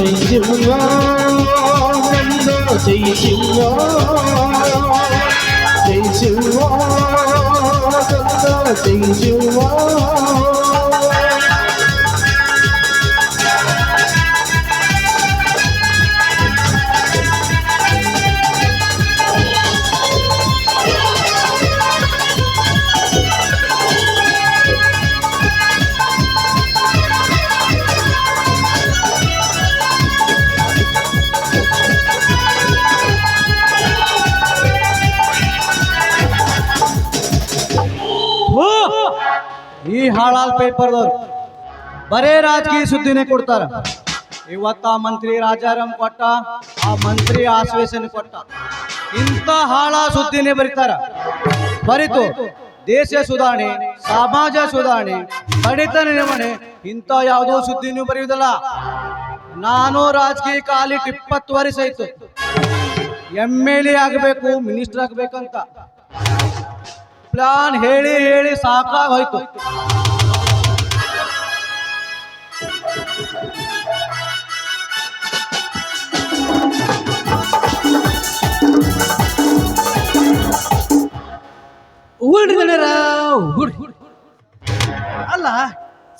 జై శివ జై శివ జై శివ జై శివ ಬರೇ ರಾಜಕೀಯ ಸುದ್ದಿನೇ ಕೊಡ್ತಾರ. ಇವತ್ತ ಮಂತ್ರಿ ರಾಜಾರಾಮ್ ಕೊಟ್ಟ, ಆ ಮಂತ್ರಿ ಆಶ್ವಾಸನೆ ಕೊಟ್ಟ. ಇಂಥ ಹಾಳ ಸುದ್ದಿನೇ ಬರೀತಾರ. ಬರಿತು, ದೇಶ ಸುಧಾರಣೆ, ಸಮಾಜ ಸುಧಾರಣೆ ಕಡಿತ ನಿರ್ವಹಣೆ, ಇಂಥ ಯಾವುದೋ ಸುದ್ದಿನೂ ಬರೆಯುವುದಿಲ್ಲ. ನಾನು ರಾಜಕೀಯ ಕಾಲಿಟ್ ಇಪ್ಪತ್ತು ವರ್ಷ ಆಯ್ತು. ಎಂ ಎಲ್ ಎ ಆಗಬೇಕು, ಮಿನಿಸ್ಟರ್ ಆಗಬೇಕಂತ. ಪ್ಲಾನ್ ಹೇಳಿ ಹೇಳಿ ಸಾಕಾಗ್ ಅಲ್ಲ,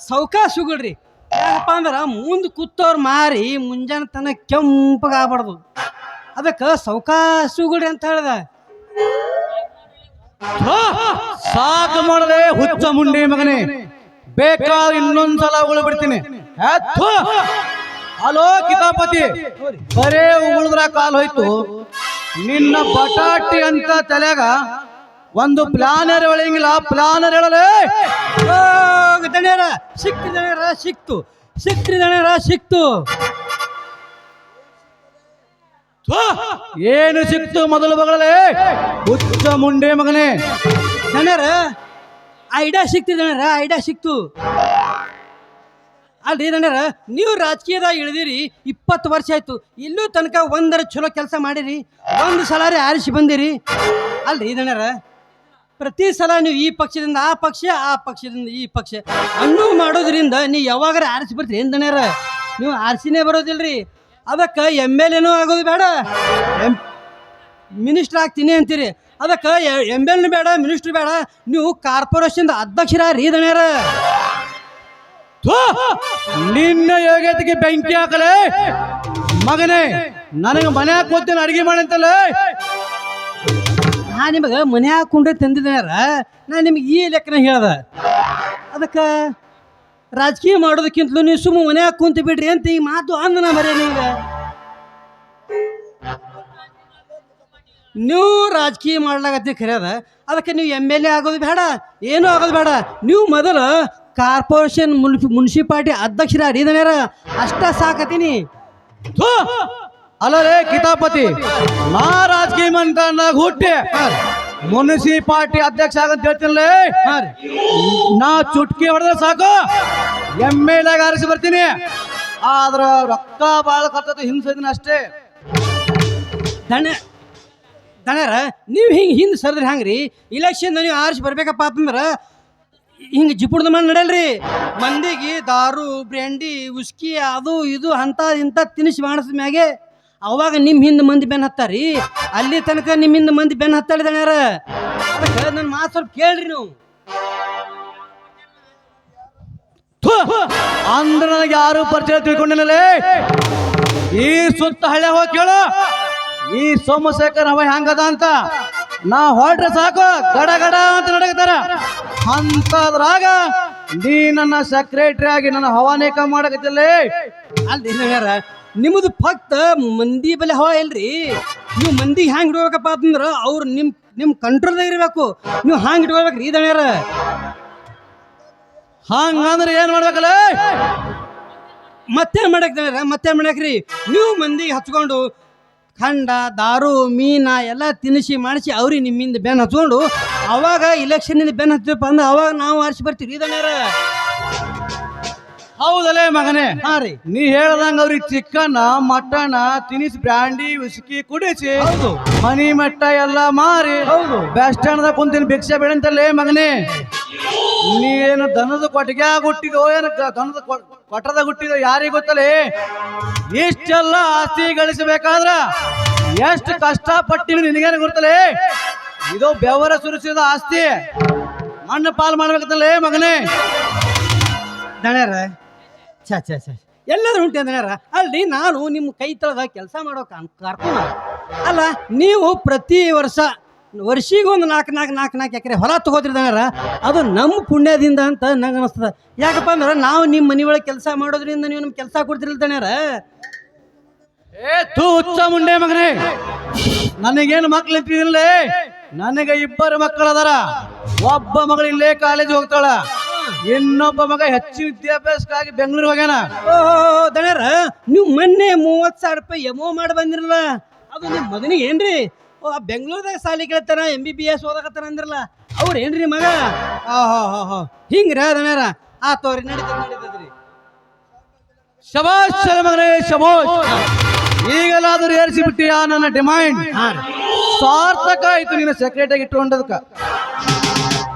ಸೌಕಾಶ ಉಗುಳ್ರಿ ಯಾಕಪ್ಪ ಅಂದ್ರ ಮುಂದ್ ಮಾರಿ ಮುಂಜಾನೆ ತನ ಕೆಂಪಗಾಬಾರ್ದು ಅದಕ್ಕೆ ಸೌಕಾಶ ಉಗುಳ್ರಿ ಅಂತ ಹೇಳ್ದ. ಸಾಕು ಮಾಡದೆ ಹುಚ್ಚ ಮುಂಡಿ ಮಗನೇ. ಬೇಕಾದ್ರೆ ಇನ್ನೊಂದ್ಸಲ ಉಳಿಬಿಡ್ತೀನಿ. ಬಿಡ್ತೀನಿ ಹಲೋ, ಕಿತಾಪತಿ. ಬರೇ ಉಗುಳಿದ್ರ ಕಾಲ್ ಹೋಯ್ತು. ನಿನ್ನ ಬಟಾಟಿ ಅಂತ ತಲೆಗ ಒಂದು ಪ್ಲಾನರ್ ಹೇಳಂಗಿಲ್ಲ ಪ್ಲಾನರ್ ಹೇಳಲೇ. ದಣ್ಯರ ಸಿಕ್ತು ದಣ್ಯರ ಸಿಕ್ತು. ಸಿಕ್ತು ಏನು ಸಿಕ್ತು ಮೊದಲು ಬಗಳೇ ಹುಚ್ಚ ಮುಂಡೆ ಮಗನೇ. ದಣ್ಯರ ಐಡಿಯಾ ಸಿಕ್ತಿ ದಣ್ಯರ ಐಡಿಯಾ ಸಿಕ್ತು. ಅಲ್ರಿ ದಣ್ಯರ ನೀವು ರಾಜಕೀಯದಾಗ ಇಳಿದಿರಿ, ಇಪ್ಪತ್ತು ವರ್ಷ ಆಯ್ತು. ಇಲ್ಲೂ ತನಕ ಒಂದರ ಚಲೋ ಕೆಲಸ ಮಾಡಿರಿ, ಒಂದು ಸಲ ರೀ ಆರಿಸಿ ಬಂದಿರಿ. ಅಲ್ರಿ ದಣ್ಯರ ಪ್ರತಿ ಸಲ ನೀವು ಈ ಪಕ್ಷದಿಂದ ಆ ಪಕ್ಷ, ಆ ಪಕ್ಷದಿಂದ ಈ ಪಕ್ಷ. ಅನ್ನೂ ಮಾಡೋದ್ರಿಂದ ನೀವು ಯಾವಾಗಾರ ಆರಿಸಿ ಬರ್ತೀರಿ, ಏನು ದಣ್ಯರ? ನೀವು ಆರಿಸಿನೇ ಬರೋದಿಲ್ರಿ. ಅದಕ್ಕೆ ಎಂ ಎಲ್ ಎನೂ ಆಗೋದು ಬೇಡ. ಎಂ ಮಿನಿಸ್ಟರ್ ಆಗ್ತೀನಿ ಅಂತೀರಿ. ಅದಕ್ಕೆ ಎಂ ಎಲ್ ಬೇಡ, ಮಿನಿಸ್ಟ್ರ್ ಬೇಡ. ನೀವು ಕಾರ್ಪೊರೇಷನ್ ಅಧ್ಯಕ್ಷರ ರೀ ದಣ್ಯರ. ನಿನ್ನ ಯೋಗ್ಯತೆಗೆ ಬೆಂಕಿ ಹಾಕಲೇ? ಮಗನೇ, ನನಗೆ ಮನ್ಯಾಗ ಕೂತೀನಿ ಅಡಿಗೆ ಮಾಡಂತಲ್ಲ ನಾ ನಿಮಗೆ ಮನೆ ಹಾಕೊಂಡ್ರೆ ತಂದಿದ್ದಾರ ನಾ ನಿಮ್ಗೆ ಈ ಲೆಕ್ಕನ ಹೇಳ್ದ. ಅದಕ್ಕೆ ರಾಜಕೀಯ ಮಾಡೋದಕ್ಕಿಂತಲೂ ನೀವು ಸುಮ್ಮ ಮನೆ ಕುಂತು ಬಿಡ್ರಿ ಅಂತ ಈ ಮಾತು ಅಂದನ ಬರೀ ನಿಮ್ಗೆ. ನೀವು ರಾಜಕೀಯ ಮಾಡ್ಲಾಗತ್ತಿ ಕರೆಯದ? ಅದಕ್ಕೆ ನೀವು ಎಂ ಎಲ್ ಎ ಆಗೋದು ಬೇಡ, ಏನೂ ಆಗೋದು ಬೇಡ. ನೀವು ಮೊದಲು ಕಾರ್ಪೊರೇಷನ್ ಮುನ್ಸಿ ಮುನ್ಸಿಪಾಲ್ಟಿ ಅಧ್ಯಕ್ಷರ ರೀದಣ್ಯಾರ ಅಷ್ಟ ಸಾಕತೀನಿ. ಅಲ್ಲ ಅಲ್ಲರೇ ಕಿತಾಪತಿ ನಾ ರಾಜಕೀಯ ಹುಟ್ಟಿ ಮುನ್ಸಿಪಾಲ್ಟಿ ಅಧ್ಯಕ್ಷ ಆಗಂತ ಹೇಳ್ತೀನಿ ನಾ ಚುಟ್ಕಿ ಹೊಡೆದ್ರೆ ಸಾಕು. ಎಂ ಎಲ್ ಆರಿಸಿ ಬರ್ತೀನಿ. ಆದ್ರ ರೊಕ್ಕ ಬಾಳ ಖರ್ಚು ಹಿಂಸದಿನ ಅಷ್ಟೇ. ದಣೆ ದಣ್ಯರ ನೀವು ಹಿಂಗೆ ಹಿಂದೆ ಸರ್ದ್ರಿ ಹಂಗ್ರಿ? ಇಲೆಕ್ಷನ್ ನೀವು ಆರಿಸಿ ಬರ್ಬೇಕಪ್ಪ ಅಂತಂದ್ರೆ ಹಿಂಗೆ ಜಿಪುಡ್ದ ಮನೆ ನಡೆಯಲ್ರಿ? ಮಂದಿಗೆ ದಾರು, ಬ್ರ್ಯಾಂಡಿ, ಉಸ್ಕಿ, ಅದು ಇದು ಅಂತ ಇಂಥ ತಿನಿಸಿ ಮಾಡಿಸಿದ ಮ್ಯಾಗೆ ಅವಾಗ ನಿಮ್ಮ ಹಿಂದೆ ಮಂದಿ ಬೆನ್ ಹತ್ತಾರಿ? ಅಲ್ಲಿ ತನಕ ನಿಮ್ಮ ಹಿಂದೆ ಮಂದಿ ಬೆನ್ ಹತ್ತಾಳಿ ಯಾರ ನನ್ನ ಮಾತು ಸ್ವಲ್ಪ ಕೇಳ್ರಿ ನೀವು. ಅಂದ್ರೆ ಅಂದ್ರ ನನಗೆ ಯಾರು ಪರಿಚಯ ತಿಳ್ಕೊಂಡಿಲ್ಲಲೇ? ಈ ಸುತ್ತ ಹಳೆ ಹೋಗಿ ಕೇಳು. ಈ ಸೋಮಶೇಖರ್ ಅವ ಹೆಂಗದ ಅಂತ? ನಾ ಹೊರಟ್ರೆ ಸಾಕು. ಗಡ ಗಡ ಅಂತ ನಡಗತಾರ ಅಂತದ್ರಾಗ, ನೀ ನನ್ನ ಸೆಕ್ರೆಟರಿ ಆಗಿ ನನ್ನ ಹವಾನೇಕ ಕಮ್ಮಿ ಅಲ್ಲಿ ನಿಮ್ಮದು ಫಕ್ತ ಮಂದಿ ಬಲೆ ಹವಾ ಇಲ್ರಿ? ನೀವು ಮಂದಿ ಹ್ಯಾಂಗ್ ಇಡ್ಬೇಕಪ್ಪ ಅಂತಂದ್ರೆ ಅವ್ರು ನಿಮ್ಮ ನಿಮ್ಮ ಕಂಟ್ರೋಲ್ದಾಗ ಇರಬೇಕು. ನೀವು ಹ್ಯಾಂಗ್ ಇಟ್ಕೋಬೇಕ್ರಿ ದಣ್ಯಾರ? ಹಂಗಂದ್ರೆ ಏನ್ ಮಾಡ್ಬೇಕಲ್ಲ ಮತ್ತೇನ್ ಮಾಡಕ್ ದಣ್ಯಾರ? ಮತ್ತೇನ್ ಮಾಡಕ್ರಿ ನೀವು ಮಂದಿ ಹಚ್ಕೊಂಡು ಖಂಡ, ದಾರು, ಮೀನ ಎಲ್ಲ ತಿನಿಸಿ ಮಾಡಿಸಿ ಅವ್ರಿಗೆ ನಿಮ್ಮಿಂದ ಬೆನ್ ಹಚ್ಕೊಂಡು ಅವಾಗ ಇಲೆಕ್ಷನ್ ಬೆನ್ ಹತ್ತಿವಪ್ಪ ಅಂದ್ರೆ ಅವಾಗ ನಾವು ಆರಿಸಿ ಬರ್ತೀವಿ. ಇದನ್ನ ಹೌದಲೇ ಮಗನೇ. ಹಾ ರೀ. ನೀ ಹೇಳ್ದಂಗ ಅವ್ರಿಗೆ ಚಿಕನ್ ಮಟನ್ ತಿನಿಸ್ ಬ್ರಾಂಡಿ ಉಸ್ಕಿ ಕುಡಿಸಿ. ಹೌದು. ಮನಿ ಮಟ್ಟ ಎಲ್ಲ ಮಾರಿ. ಹೌದು. ಬಸ್ ಕುಂತೀನಿ ಭಿಕ್ಷೆ ಬೇಡಂತಲ್ಲೇ ಮಗನೇ. ನೀನು ದನದ ಕೊಟ್ಟಿಗೆ ಗುಟ್ಟಿದೋ ಏನು ದನದ ಕೊಟ್ಟದ ಹುಟ್ಟಿದೋ ಯಾರಿಗೆ ಗೊತ್ತಲೇ? ಇಷ್ಟೆಲ್ಲ ಆಸ್ತಿ ಗಳಿಸಬೇಕಾದ್ರ ಎಷ್ಟು ಕಷ್ಟಪಟ್ಟಿನ ನಿನಗೇನು ಗೊತ್ತಲೇ? ಇದು ಬೆವರ ಸುರಿಸಿದ ಆಸ್ತಿ. ಮಣ್ಣು ಪಾಲ್ ಏ ಮಗನೇ? ದಣ್ಯಾರ ಛ ಛ ಛ ಎಲ್ಲರೂ ಉಂಟೆ ದಣ್ಯಾರ. ಅಲ್ರಿ ನಾನು ನಿಮ್ಮ ಕೈ ತಳದ ಕೆಲಸ ಮಾಡೋ ಕರ್ಕೊಂಡ ಅಲ್ಲ ನೀವು ಪ್ರತಿ ವರ್ಷ ವರ್ಷಿಗೊಂದು ನಾಲ್ಕು ನಾಲ್ಕು ನಾಲ್ಕು ನಾಲ್ಕು ಎಕರೆ ಹೊಲ ತಗೋದ್ರಿ ದಣ್ಯಾರ. ಅದು ನಮ್ಮ ಪುಣ್ಯದಿಂದ ಅಂತ ನಂಗೆ ಅನಿಸ್ತದೆ. ಯಾಕಪ್ಪ ಅಂದ್ರೆ ನಾವು ನಿಮ್ಮ ಮನೆ ಒಳಗೆ ಕೆಲಸ ಮಾಡೋದ್ರಿಂದ ನೀವು ನಮ್ಗೆ ಕೆಲಸ ಕೊಡ್ತಿರಲ್ಲ ದಣ್ಯಾರ. ಏ ತೂ ಹುಚ್ಚ ಮುಂಡೆ ಮಗನೇ. ನನಗೇನು ಮಕ್ಳು ಇಟ್ಟಿದಿಲ್ಲೇ ನನಗೆ ಇಬ್ಬರು ಮಕ್ಕಳು ಅದಾರ. ಒಬ್ಬ ಮಗಳು ಇಲ್ಲೇ ಕಾಲೇಜ್ ಹೋಗ್ತಾಳ. ಇನ್ನೊಬ್ಬ ಮಗ ಹೆಚ್ಚಿನ ವಿದ್ಯಾಭ್ಯಾಸಕ್ಕಾಗಿ ಬೆಂಗಳೂರು ಹೋಗ್ಯಾನ. ದಣ್ಯರ ನೀವು ಮೊನ್ನೆ ಮೂವತ್ತು ಸಾವಿರ ರೂಪಾಯಿ ಎಮೋ ಮಾಡಿ ಬಂದಿರಲ್ಲ. ಅದು ನಿಮ್ಮ ಮಗನಿಗೆ ಏನ್ರಿ? ಓ ಬೆಂಗಳೂರದಾಗ ಸಾಲಿ ಕೇಳ್ತಾರ ಎಂ ಬಿ ಬಿ ಎಸ್ ಓದಾಕತ್ತಾರ ಅಂದ್ರಲ್ಲ. ಅವ್ರು ಏನ್ರಿ ಮಗ? ಹೋ ಹೋ ಹೋ ಹಿಂಗ್ರ ದಣ್ಯಾರ ಆ ತೋರಿ ನಡೀತದ ನಡೀತದ್ರಿ. ಶಬಾಷ್ ಮಗನೇ ಶಬಾಷ್ ಈಗಲಾದರೂ ಏರಿಸಿ ಬಿಟ್ಟಿಯಾ ನನ್ನ ಡಿಮಾಂಡ್ ಸಾರ್ಥಕ ಆಯ್ತು ನೀನು ಸೆಕ್ರೆಟರಿ ಇಟ್ಟುಕೊಂಡದಕ್ಕ.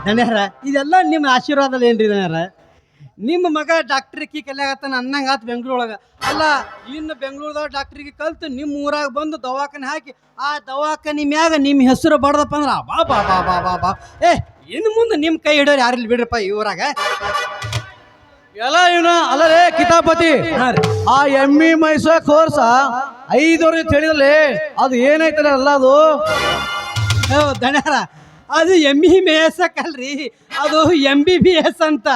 ದಣ್ಯಾರ ಇದೆಲ್ಲ ನಿಮ್ಮ ಆಶೀರ್ವಾದ ಏನ್ರಿ ಧನ್ಯರ? ನಿಮ್ಮ ಮಗ ಡಾಕ್ಟ್ರಿಗೆ ಕಲಿಯಾಗತ್ತಾನ ಅನ್ನಂಗ ಆತು ಬೆಂಗಳೂರೊಳಗೆ. ಅಲ್ಲ ಇನ್ನು ಬೆಂಗಳೂರದಾಗ ಡಾಕ್ಟ್ರಿಗೆ ಕಲ್ತು ನಿಮ್ಮ ಊರಾಗ ಬಂದು ದವಾಖಾನೆ ಹಾಕಿ ಆ ದವಾಖಾನೆ ಮ್ಯಾಗ ನಿಮ್ಮ ಹೆಸರು ಬಡದಪ್ಪ ಅಂದ್ರ ಬಾ ಬಾ ಬಾ ಬಾ ಬಾ ಬಾ. ಏ ಇನ್ನು ಮುಂದೆ ನಿಮ್ಮ ಕೈ ಹಿಡಿಯೋರು ಯಾರಿಲ್ಲ ಬಿಡ್ರಪ್ಪ ಈ ಊರಾಗ? ಎಲ್ಲ ಇವನ ಅಲ್ಲರೇ ಕಿತಾಪತಿ. ಆ ಎಮ್ಮಿ ಮೈಸೂರ ಕೋರ್ಸ ಐದು ವರ್ಷ ತಿಳಿದಲ್ಲಿ ಅದು ಏನೈತಲ್ಲ ಅಲ್ಲ ಅದು? ದಣ್ಯಾರ ಅದು ಎಂ ಬಿ ಬಿ ಎಸ್ ಅಲ್ರಿ ಅದು ಎಂ ಬಿ ಬಿ ಎಸ್ ಅಂತ.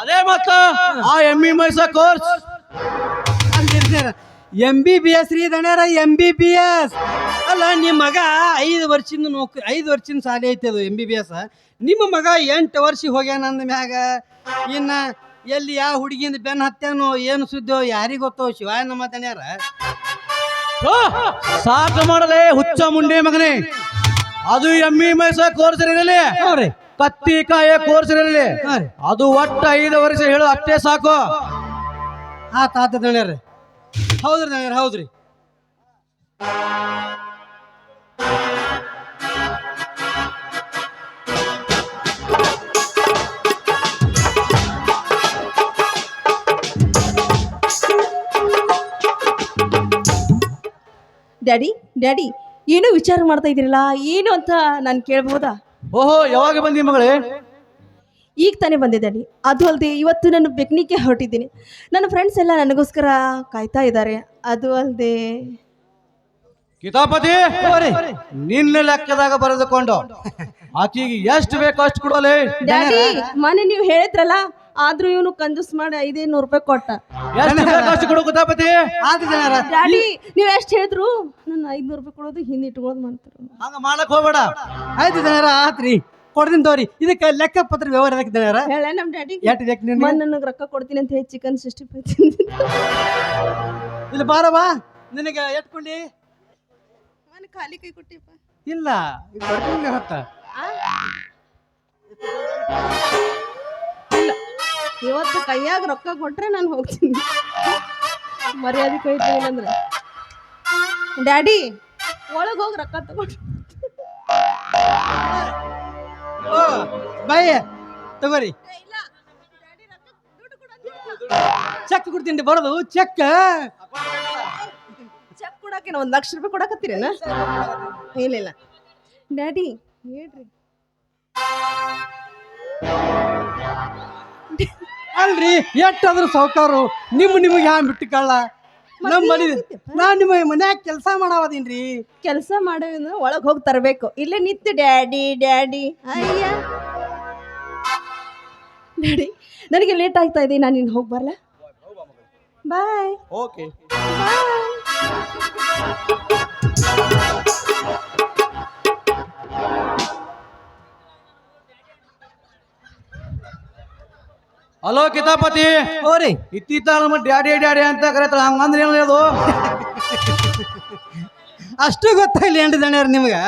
ಅದೇ ಮತ್ತ ಆ M S course. M B B S ರೀ ದಣ್ಯಾರ ಎಂ ಬಿ ಬಿ ಎಸ್ ಅಲ್ಲ ನಿಮ್ಮ ಮಗ ಐದು ವರ್ಷದ ನೌಕರಿ ಐದು ವರ್ಷದ ಸಾಲಿ ಐತೆ ಅದು ಎಂ ಬಿ ಬಿ ಎಸ್ ನಿಮ್ಮ ಮಗ ಎಂಟು ವರ್ಷ ಹೋಗ್ಯಾನ ಅಂದ ಮ್ಯಾಗ. ಇನ್ನ ಎಲ್ಲಿ ಯಾವ ಹುಡುಗಿಯಿಂದ ಬೆನ್ನ ಹತ್ಯಾನೋ ಏನು ಸುದ್ದಿಯೋ ಯಾರಿಗ್ ಗೊತ್ತೋ ಶಿವಾಯ ನಮ್ಮ ತನಿಯಾರ ಓ, ಸಾಕು ಮಾಡಲೇ ಹುಚ್ಚ ಮುಂಡೆ ಮಗನೇ. ಅದು ಎಮ್ಮಿ ಮೈಸ ಕೋರ್ಸ್ ಇರಲಿ. ಹೌದ್ರಿ ಕತ್ತಿ ಕಾಯ ಕೋರ್ಸ್ ಇರಲಿ. ರೀ. ಅದು ಒಟ್ಟು ಐದು ವರ್ಷ ಹೇಳು ಅಷ್ಟೇ ಸಾಕು. ಆ ತಾತ ದಣ್ಯಾರ ಹೌದ್ರಿ ದಣ್ಯಾರ ಹೌದ್ರಿ. ಡ್ಯಾಡಿ ಡ್ಯಾಡಿ ಏನೋ ವಿಚಾರ ಮಾಡ್ತಾ ಇದ್ದೀರಲ್ಲ? ಏನು ಅಂತ ನಾನು ಕೇಳ್ಬೋದಾ? ಓಹೋ ಯಾವಾಗ ಬಂದಿ ಮಗಳೇ? ಈಗ ತಾನೇ ಬಂದೆ ಡ್ಯಾಡಿ ಅದು ಅಲ್ಲದೆ ಇವತ್ತು ನಾನು ಬೆಕ್ನಿಕ್ಕೆ ಹೊರಟಿದ್ದೀನಿ. ನನ್ನ ಫ್ರೆಂಡ್ಸ್ ಎಲ್ಲ ನನಗೋಸ್ಕರ ಕಾಯ್ತಾ ಇದ್ದಾರೆ. ಅದು ಅಲ್ಲದೆ ಕಿತಾಪತಿ ನಿನ್ನ ಲೆಕ್ಕದಾಗ ಬರೆದುಕೊಂಡು ಆಕೆಗೆ ಎಷ್ಟು ಬೇಕೋ ಅಷ್ಟು ಕೊಡೋಲೆ ಡ್ಯಾಡಿ ಮೊನ್ನೆ ನೀವು ಹೇಳಿದ್ರಲ್ಲ ಆದ್ರೂ ಇವನು ಕಂಜೂಸ್ ಮಾಡಿ ಐದೈದು ನೂರು ರೂಪಾಯಿ ಕೊಟ್ಟ. ಎಷ್ಟು ಕೊಡು ಆತ ದಣ್ಯಾರ ಡ್ಯಾಡಿ ನೀವು ಎಷ್ಟು ಹೇಳಿದ್ರು? ನನ್ನ ಐದ್ನೂರು ರೂಪಾಯಿ ಕೊಡೋದು ಹಿಂದೆ ಇಟ್ಕೊಳ್ಳೋದು ಮಾಡ್ತಾರೆ ಹಂಗ ಮಾಡಕ್ ಹೋಗ್ಬೇಡ. ಐದು ಜನರ ಆತ್ರಿ. ಕೊಡ್ತೀನಿ ತೋರಿ. ಇದಕ್ಕೆ ಲೆಕ್ಕ ಪತ್ರ ವ್ಯವಹಾರ ಅದಕ್ಕೆ ದಣ್ಯಾರ ಹೇಳ ನಮ್ಮ ಡ್ಯಾಡಿ. ಎಷ್ಟು ಬೇಕು ನಿನ್ಗೆ? ಮೊನ್ನೆ ನನಗೆ ರೊಕ್ಕ ಕೊಡ್ತೀನಿ ಅಂತ ಹೇಳಿ ಚಿಕನ್ ಸಿಕ್ಸ್ಟಿ ಫೈವ್ ಇಲ್ಲಿ ಬಾರ ಬಾ. ನಿನಗೆ ಎಟ್ಕೊಂಡಿ ನಾನು ಖಾಲಿ ಕೈ ಕೊಟ್ಟಿಪ್ಪ ಇಲ್ಲ ಕೊಡ್ತೀನಿ ಹೊತ್ತ. ಇವತ್ತು ಕೈಯಾಗ ರೊಕ್ಕ ಕೊಟ್ರೆ ನಾನು ಹೋಗ್ತೀನಿ. ಮರ್ಯಾದೆ ಕೈತೀನಿ ಅಂದ್ರೆ ಡ್ಯಾಡಿ ಒಳಗೆ ಹೋಗಿ ರೊಕ್ಕ ತಗೊಂಡು ಬಾಯ್ ತಗೋರಿ. ಚೆಕ್ ಕೊಡ್ತೀನಿ ಬರೋದು ಚೆಕ್. ಚೆಕ್ ಕೊಡಕ್ಕೆ ಒಂದು ಲಕ್ಷ ರೂಪಾಯಿ ಕೊಡಕತ್ತೀರೇನ? ಇಲ್ಲ ಇಲ್ಲ. ಡ್ಯಾಡಿ ಹೇಳ್ರಿ. ಅಲ್ರಿ ಎಷ್ಟಾದ್ರೂ ಸಾವುಕಾರು ನಿಮ್ಮ ನಿಮಗೆ ಹ್ಯಾಂಗ ಬಿಟ್ಟು ಕಳ್ಳ ನಮ್ಮ ಮನೆ ನಾ ನಿಮ್ಮ ಮನ್ಯಾಗ ಕೆಲಸ ಮಾಡಾವದೀನ್ರಿ. ಕೆಲಸ ಮಾಡೋದ್ರಿಂದ ಒಳಗೆ ಹೋಗಿ ತರಬೇಕು. ಇಲ್ಲೇ ನಿಂತು ಡ್ಯಾಡಿ ಡ್ಯಾಡಿ. ಅಯ್ಯ. ಡ್ಯಾಡಿ ನನಗೆ ಲೇಟ್ ಆಗ್ತಾ ಇದೆ ನಾನು ಇನ್ನು ಹೋಗಿ ಬರಲ್ಲ ಬಾಯ್. Okay hello ಕಿತಾಪತಿ. ಓರಿ ಇತ್ತೀತ ನಮ್ಮ ಡ್ಯಾಡಿ ಡ್ಯಾಡಿ ಅಂತ ಕರೀತಾಳ. ಹಂಗಂದ್ರೆ ಏನು ಅದು ಅಷ್ಟು ಗೊತ್ತಾಗಿಲ್ಲ ಏನ್ರಿ ದಣ್ಯಾರ ನಿಮ್ಗೆ.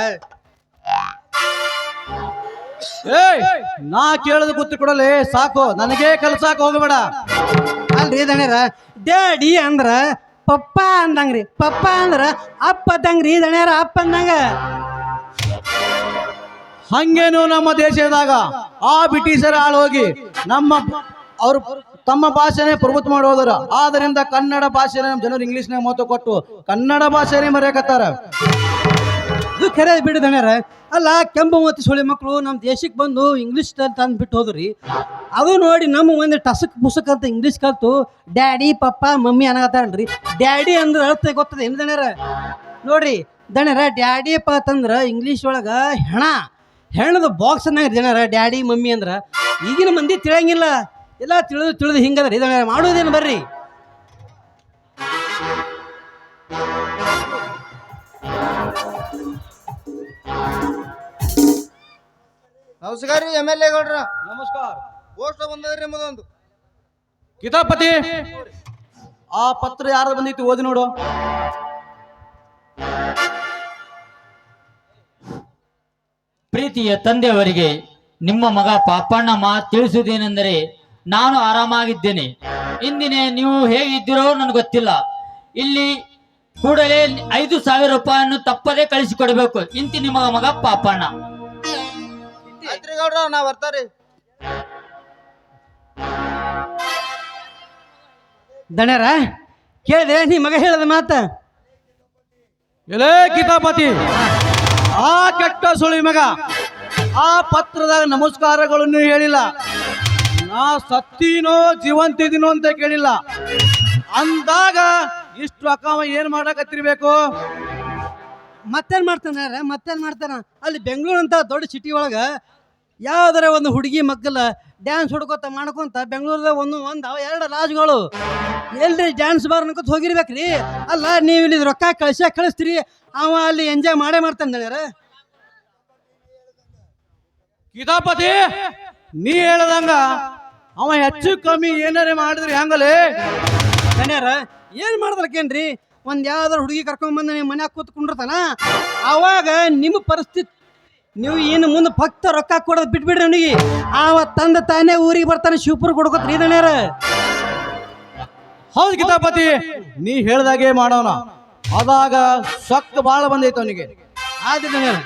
ಏಯ್ ನಾ ಕೇಳದ ಗೊತ್ತು ಕೊಡಲಿ ಸಾಕು. ನನಗೆ ಕಲ್ಸಾಕ ಹೋಗಬೇಡ. ಅಲ್ರಿ ದಣ್ಯರ ಡ್ಯಾಡಿ ಅಂದ್ರ ಪಪ್ಪ ಅಂದಂಗ್ರಿ ಪಪ್ಪ ಅಂದ್ರ ಅಪ್ಪ ತಂಗ್ರಿ ದಣ್ಯರ ಅಪ್ಪ ಅಂದಂಗ. ಹಂಗೇನು ನಮ್ಮ ದೇಶದಾಗ ಆ ಬ್ರಿಟಿಷರ ಆಳೋಗಿ ಹೋಗಿ ನಮ್ಮ ಅವ್ರು ತಮ್ಮ ಭಾಷೆನೇ ಪ್ರಭುತ್ವ ಮಾಡೋದರ ಆದ್ರಿಂದ ಕನ್ನಡ ಭಾಷೆನೇ ನಮ್ಮ ಜನರು ಇಂಗ್ಲಿಷ್ನಾಗ ಮಹತ್ವ ಕೊಟ್ಟು ಕನ್ನಡ ಭಾಷೆನೇ ಮರೆಯಕತ್ತಾರ. ಇದು ಕೆರೆ ಬಿಡಿ ದಣ್ಯರ ಅಲ್ಲ, ಕೆಂಪು ಮತ್ತು ಸುಳಿ ಮಕ್ಕಳು ನಮ್ಮ ದೇಶಕ್ಕೆ ಬಂದು ಇಂಗ್ಲೀಷ್ ತಂದು ಬಿಟ್ಟು ಹೋದ್ರಿ. ಅದು ನೋಡಿ ನಮ್ಮ ಒಂದು ಟಸಕ್ ಪುಸಕ್ ಅಂತ ಇಂಗ್ಲೀಷ್ ಕಲ್ತು, ಡ್ಯಾಡಿ, ಪಪ್ಪ, ಮಮ್ಮಿ ಅನ್ನಕತ್ತಾರಲ್ರಿ. ಡ್ಯಾಡಿ ಅಂದ್ರೆ ಅರ್ಥ ಗೊತ್ತದ ಏನು ದಣ್ಯರ ನೋಡ್ರಿ ದಣ್ಯರ ಡ್ಯಾಡಿ ಪ ಅಂತಂದ್ರೆ ಇಂಗ್ಲೀಷ್ ಒಳಗೆ ಹೆಣ. ಹೆಣದ ಬಾಕ್ಸ್ ಅನ್ನ ಜನರ ಡ್ಯಾಡಿ, ಮಮ್ಮಿ ಅಂದ್ರೆ. ಈಗಿನ ಮಂದಿ ತಿಳಿಯಂಗಿಲ್ಲ. ಎಲ್ಲ ತಿಳಿದು ತಿಳಿದು ಹಿಂಗದ್ರಿ ಇದನ್ನ ಮಾಡೋದೇನು ಬರ್ರಿ. ನಮಸ್ಕಾರ ರೀ ಎಂ ಎಲ್ ಗೌಡ್ರ. ನಮಸ್ಕಾರ. ಪೋಸ್ಟ್ ಬಂದದ್ರಿ ನಿಮ್ಮದೊಂದು. ಕಿತಾಪತಿ. ಆ ಪತ್ರ ಯಾರು ಬಂದಿತ್ತು ಓದಿ ನೋಡು. ಪ್ರೀತಿಯ ತಂದೆಯವರಿಗೆ ನಿಮ್ಮ ಮಗ ಪಾಪಣ್ಣ ಮಾ ತಿಳಿಸುವುದೇನೆಂದರೆ ನಾನು ಆರಾಮಾಗಿದ್ದೇನೆ. ಇಂದಿನೇ ನೀವು ಹೇಗಿದ್ದೀರೋ ನನಗೆ ಗೊತ್ತಿಲ್ಲ. ಇಲ್ಲಿ ಕೂಡಲೇ ಐದು ಸಾವಿರ ರೂಪಾಯಿಯನ್ನು ತಪ್ಪದೇ ಕಳಿಸಿಕೊಡಬೇಕು. ಇಂತಿ ನಿಮ್ಮ ಮಗ ಪಾಪಣ್ಣ. ನಾ ಬರ್ತಾರಿ ದಣ್ಯರ ಕೇಳಿದ್ರೆ ನೀ ಮಗ ಹೇಳದ ಮಾತ? ಎಲೇ ಕಿತಾಪತಿ. ಆ ಕೆಟ್ಟ ಸುಳಿ ಮಗ ಆ ಪತ್ರದಾಗ ನಮಸ್ಕಾರಗಳನ್ನು ಹೇಳಿಲ್ಲ. ನಾ ಸತ್ತೀನೋ ಜೀವಂತಿದ್ದೀನೋ ಅಂತ ಕೇಳಿಲ್ಲ. ಅಂದಾಗ ಇಷ್ಟು ಅಕ್ಕವ ಏನ್ ಮಾಡಕತ್ತಿರ್ಬೇಕು? ಮತ್ತೇನ್ ಮಾಡ್ತಾನ ಮತ್ತೇನ್ ಮಾಡ್ತಾನ? ಅಲ್ಲಿ ಬೆಂಗಳೂರು ಅಂತ ದೊಡ್ಡ ಸಿಟಿ ಒಳಗ ಯಾವ್ದಾರ ಒಂದು ಹುಡುಗಿ ಮಕ್ಕಳ ಡ್ಯಾನ್ಸ್ ಹುಡ್ಕೋತ ಮಾಡ್ಕೊಂತ ಬೆಂಗಳೂರದ ಒಂದು ಒಂದು ಎರಡು ರಾಜ್ಗಳು. ಎಲ್ರಿ ಡ್ಯಾನ್ಸ್ ಬಾರ್ ಅನ್ಕೋತ ಹೋಗಿರ್ಬೇಕ್ರಿ. ಅಲ್ಲ ನೀವು ಇಲ್ಲಿ ರೊಕ್ಕ ಕಳ್ಸ ಕಳಿಸ್ತೀರಿ. ಅವ ಅಲ್ಲಿ ಎಂಜಾಯ್ ಮಾಡೇ ಮಾಡ್ತಾನೆ ಕಿತಾಪತಿ ನೀ ಹೇಳದಂಗ ಅವ ಹೆಚ್ಚು ಕಮ್ಮಿ ಏನಾರೇ ಮಾಡಿದ್ರಿ ಹೆಂಗಲೇ ಏನು ಏನ್ ಮಾಡ್ದಲ್ಕೇನ್ರಿ ಒಂದ್ ಯಾವ್ದಾರು ಹುಡುಗಿ ಕರ್ಕೊಂಡ್ ನಿಮ್ಮ ಮನ್ಯಾಗ ಕೂತ್ಕೊಂಡಿರ್ತಾನ ಅವಾಗ ನಿಮ್ಮ ಪರಿಸ್ಥಿತಿ ನೀವು ಏನು ಮುಂದೆ ಭಕ್ತ ರೊಕ್ಕ ಕೊಡೋದು ಬಿಟ್ಬಿಡ್ರಿ ಅವನಿಗೆ. ಅವ ತಂದ ತಾನೇ ಊರಿಗೆ ಬರ್ತಾನೆ ಶಿವಪುರ ಕೊಡ್ಕೋತ್ರಿ ದಣ್ಯಾರ ಹೌದು ಗೀತಾಪತಿ ನೀ ಹೇಳ್ದಾಗೆ ಮಾಡೋಣ. ಅವಾಗ ಸೊಕ್ಕ ಬಾಳ ಬಂದೈತೆ ಅವನಿಗೆ. ಆದ್ರೆ ದಣ್ಯರ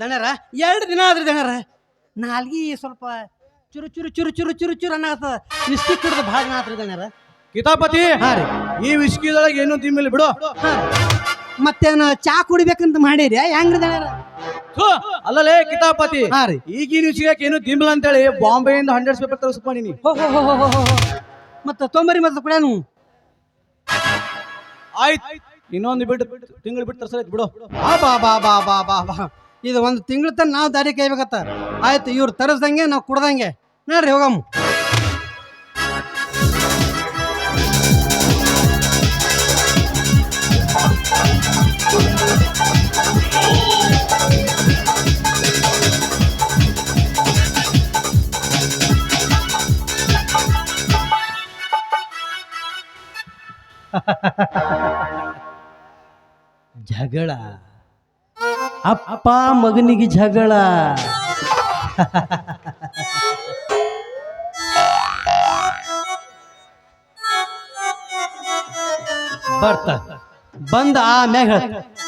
ದಣ್ಯರ ಎರಡು ದಿನ ಆದ್ರಿ ದಣರ ನಾಲ್ಗಿ ಸ್ವಲ್ಪ ಚುರು ಚುರು ಚುರು ಚುರು ಚುರು ಚುರು ಅನ್ನಕತ್ತದ. ವಿಸ್ಕಿ ಕುಡ್ದು ಭಾಳ ದಿನ ಆತ್ರಿ ದಣ್ಯರ ಕಿತಾಪತಿ ಹಾ ರೀ. ಈ ವಿಸ್ಕಿದೊಳಗೆ ಏನು ತಿಮ್ಮಿಲ್ಲ ಬಿಡು. ಮತ್ತೆ ಮತ್ತೇನು ಚಾ ಕುಡಿಬೇಕಂತ ಮಾಡಿರಿ ಹೆಂಗ್ರಿ ದಣರ? ಥು, ಅಲ್ಲಲೇ ಕಿತಾಪತಿ. ಹಾ ರೀ. ಈಗಿನ ವಿಷಯಕ್ಕೆ ಏನು ತಿಮ್ಮಿಲ್ಲ ಅಂತೇಳಿ ಬಾಂಬೆಯಿಂದ ಹಂಡ್ರೆಡ್ ಪೇಪರ್ ತರಿಸ್ಪ ನೀನಿ ಹೋ ಹೋ ಹೋ ಹೋ ಹೋ ಹೋ ಹೋ. ಮತ್ತ ತೊಂಬರಿ ಮತ್ತೆ ಕುಡಿಯಾನು? ಆಯ್ತು. ಇನ್ನೊಂದು ಬಿಟ್ಟು ತಿಂಗಳು ಬಿಟ್ಟು ತರ್ಸಲೈತ್ ಬಿಡು. ಬಾ ಬಾ ಬಾ ಬಾ ಬಾ ಬಾ ಬಾ. ಇದು ಒಂದು ತಿಂಗಳ ತನ ನಾವು ದಾರಿ ಕೈಬೇಕತ್ತ ಆಯ್ತು, ಇವ್ರು ತರಿಸ್ದಂಗೆ, ನಾವು ಕುಡ್ದಂಗೆ. ನೋಡ್ರಿ, ಹೋಗಮ್ಮ. ಜಗಳ. ಅಪ್ಪ ಮಗನಿಗೆ ಜಗಳ. ಬರ್ತ. ಬಂದ ಆಮ್ಯಾಗ ಹೇಳ್ತ